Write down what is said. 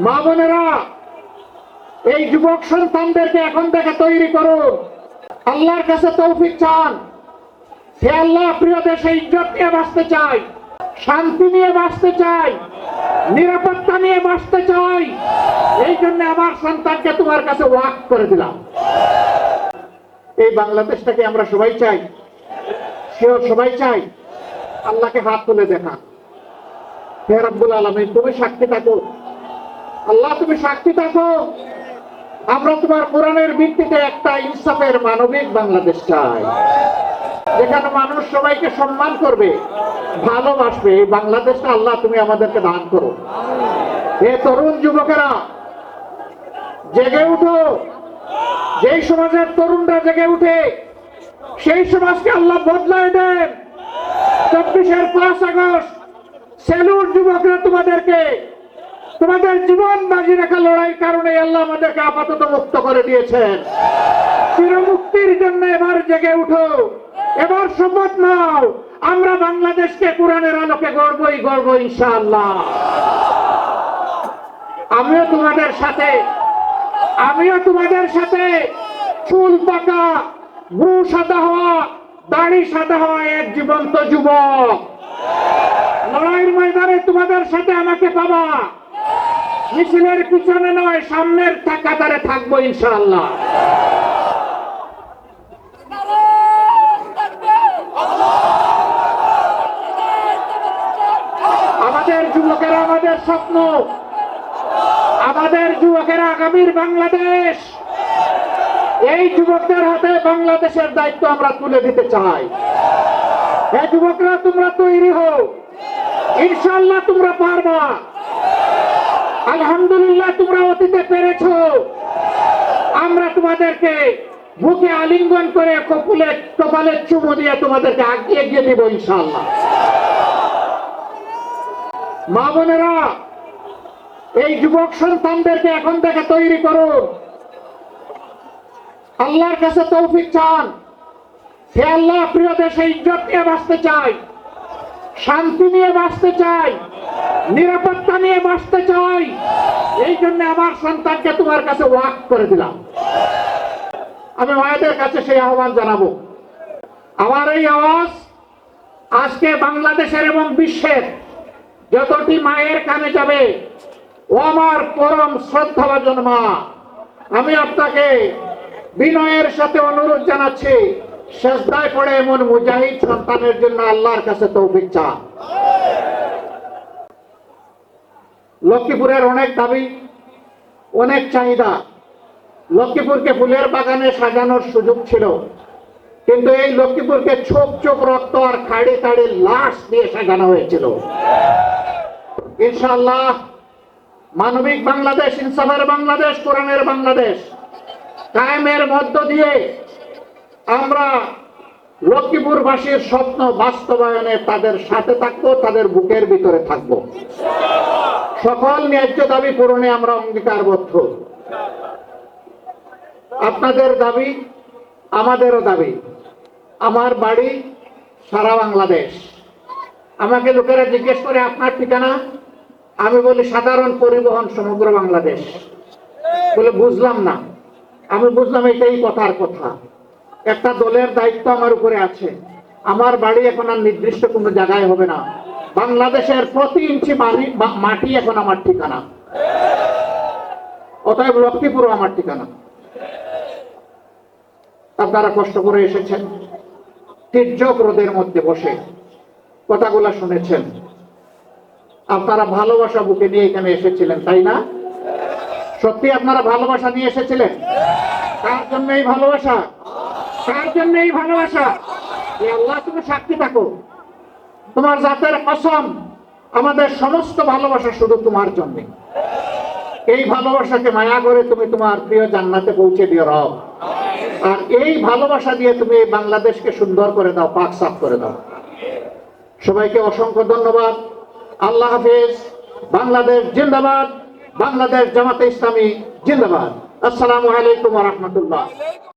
মা বোনেরা, এই যুবক সন্তানদেরকে এখন থেকে তৈরি করুন। আল্লাহর কাছে তৌফিক চান। হে আল্লাহ, প্রিয় দেশে ইজ্জত নিয়ে বাঁচতে চাই, শান্তি নিয়ে বাঁচতে চাই, নিরাপত্তা নিয়ে বাঁচতে চাই। এই জন্য আমার সন্তানকে তোমার কাছে ওয়াক করে দিলাম। এই বাংলাদেশটাকে আমরা সবাই চাই, সেও সবাই চাই। আল্লাহকে হাত তুলে দেখা। হে রব্বুল আলমী তুমি সাক্ষী থাকো। আল্লাহ, তুমি সাক্ষী থাকো। আমরা তোমার কোরআনের ভিত্তিতে একটা ইনসাফের মানবিক বাংলাদেশ চাই। যেখানে মানুষ সবাইকে সম্মান করবে, ভালোবাসবে, এই বাংলাদেশটা আল্লাহ তুমি আমাদেরকে দান করো। হে তরুণ যুবকেরা, জেগে উঠো। যেই সমাজের তরুণরা জেগে উঠে, সেই সমাজকে আল্লাহ বদলায় দেন। চব্বিশের পাঁচ আগস্ট, সেলুর যুবকরা তোমাদেরকে তোমাদের জীবন বাজি রাখা লড়াইয়ের কারণে আল্লাহ আমাদেরকে আপাতত মুক্ত করে দিয়েছেন। চিরমুক্তির জন্য এবার জেগে উঠো। এবার শপথ নাও। আমরা বাংলাদেশকে কোরআনের আলোকে গড়বই গড়ব ইনশাআল্লাহ। আমিও তোমাদের সাথে, আমিও তোমাদের সাথে। চুল পাকা, ভ্রু সাদা হওয়া, দাড়ি সাদা হওয়া এক জীবন্ত যুবক। লড়াইয়ের ময়দানে তোমাদের সাথে আমাকে পাবা। মিছিলের পিছনে নয়, সামনের কাতারে থাকব ইনশাআল্লাহ। আমাদের যুবকেরা আমাদের স্বপ্ন। আমাদের যুবকেরা আগামীর বাংলাদেশ। এই যুবকদের হাতে বাংলাদেশের দায়িত্ব আমরা তুলে দিতে চাই। এই যুবকরা, তোমরা তৈরি হও। ইনশাল্লাহ তোমরা পারবা। আলহামদুলিল্লাহ, তোমরা অতীতে পেরেছ। আমরা তোমাদেরকে বুকে আলিঙ্গন করে কপুলে, কপালে চুমু দিয়ে তোমাদেরকে আগিয়ে এগিয়ে দিব ইনশাল্লাহ মা বোনেরা, এই যুবক সন্তানদেরকে এখন থেকে তৈরি করুন। আল্লাহর কাছে তৌফিক চান। হে আল্লাহ, প্রিয় দেশে ইজ্জত নিয়ে বাঁচতে চাই, শান্তি নিয়ে বাঁচতে চাই। নিরাপত্তা নিয়ে বাঁচতে চাই। এই জন্য আমার সন্তানকে তোমার কাছে ওয়াক করে দিলাম। আমি মায়েদের কাছে সেই আহ্বান জানাব। আমার এই আওয়াজ আজকে বাংলাদেশের এবং বিশ্বের যতটি মায়ের কানে যাবে, ও আমার পরম শ্রদ্ধাভাজন মা। আমি আপনাকে বিনয়ের সাথে অনুরোধ জানাচ্ছি, শেষদায় পড়ে এমন মুজাহিদ সন্তানের জন্য আল্লাহর কাছে তৌফিক চান। লক্ষ্মীপুরের অনেক দাবি, অনেক চাহিদা। লক্ষ্মীপুরকে ফুলের বাগানে সাজানোর সুযোগ ছিল, কিন্তু এই লক্ষ্মীপুরকে ছোপ চোপ রক্ত আর খাড়ি খাড়ি লাশ দিয়ে সাজানো হয়েছিল। ইনশাল্লাহ মানবিক বাংলাদেশ, ইনসাফের বাংলাদেশ, কোরআনের বাংলাদেশ কায়েমের মধ্য দিয়ে আমরা লক্ষ্মীপুরবাসীর স্বপ্ন বাস্তবায়নে তাদের সাথে থাকব, তাদের বুকের ভিতরে থাকব। সকল ন্যায্য দাবি পূরণে আমরা অঙ্গীকারবদ্ধ। আপনাদের দাবি, আমাদেরও দাবি। আমার বাড়ি সারা বাংলাদেশ। আমাকে লোকেরা জিজ্ঞেস করে, আপনার ঠিকানা? আমি বলি, সাধারণ পরিবহন সমগ্র বাংলাদেশ। বলে, বুঝলাম না। আমি বুঝলাম, এটাই কথার কথা। একটা দলের দায়িত্ব আমার উপরে আছে। আমার বাড়ি এখন আর নির্দিষ্ট কোনো জায়গায় হবে না। বাংলাদেশের প্রতি ইঞ্চি মাটি- এখন আমার ঠিকানা। অতএব লক্ষ্মীপুরও আমার ঠিকানা। আপনারা কষ্ট করে এসেছেন, তির্যক রোদের মধ্যে বসে কথাগুলা শুনেছেন আপনারা ভালোবাসা বুকে নিয়ে এখানে এসেছিলেন, তাই না? সত্যি আপনারা ভালোবাসা নিয়ে এসেছিলেন? কার জন্য এই ভালোবাসা? কার জন্য এই ভালোবাসা আল্লাহ তুমি সাক্ষী থাকো। তোমার জাতের কসম, আমাদের সমস্ত ভালোবাসা শুধু তোমার জন্য। এই ভালোবাসাকে মায়া করে তুমি তোমার প্রিয় জান্নাতে পৌঁছে দিও রব। আর এই ভালোবাসা দিয়ে তুমি এই বাংলাদেশকে সুন্দর করে দাও, পাক সাফ করে দাও। সবাইকে অসংখ্য ধন্যবাদ। আল্লাহ হাফেজ। বাংলাদেশ জিন্দাবাদ। বাংলাদেশ জামাতে ইসলামী জিন্দাবাদ। আসসালামু আলাইকুম রহমতুল্লাহ।